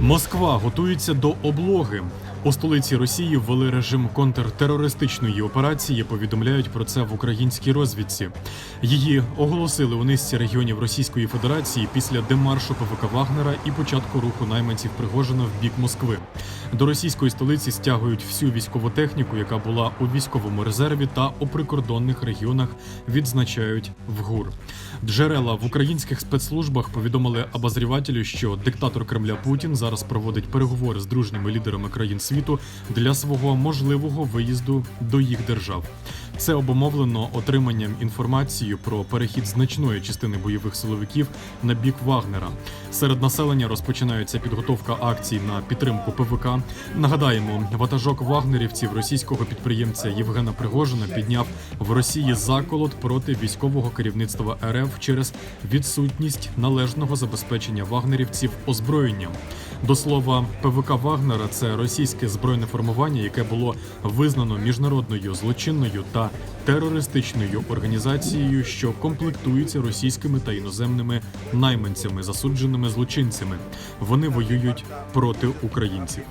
Москва готується до облоги. У столиці Росії ввели режим контртерористичної операції. Повідомляють про це в українській розвідці. Її оголосили у низці регіонів Російської Федерації після демаршу ПВК Вагнера і початку руху найманців Пригожина в бік Москви. До російської столиці стягують всю військову техніку, яка була у військовому резерві та у прикордонних регіонах. Відзначають в ГУР. Джерела в українських спецслужбах повідомили обозрівателю, що диктатор Кремля Путін зараз проводить переговори з дружніми лідерами країн світу для свого можливого виїзду до їх держав. Це обумовлено отриманням інформації про перехід значної частини бойових силовиків на бік Вагнера. Серед населення розпочинається підготовка акцій на підтримку ПВК. Нагадаємо, ватажок вагнерівців російського підприємця Євгена Пригожина підняв в Росії заколот проти військового керівництва РФ через відсутність належного забезпечення вагнерівців озброєнням. До слова, ПВК Вагнера це російське збройне формування, яке було визнано міжнародною злочинною терористичною організацією, що комплектується російськими та іноземними найманцями, засудженими злочинцями. Вони воюють проти українців.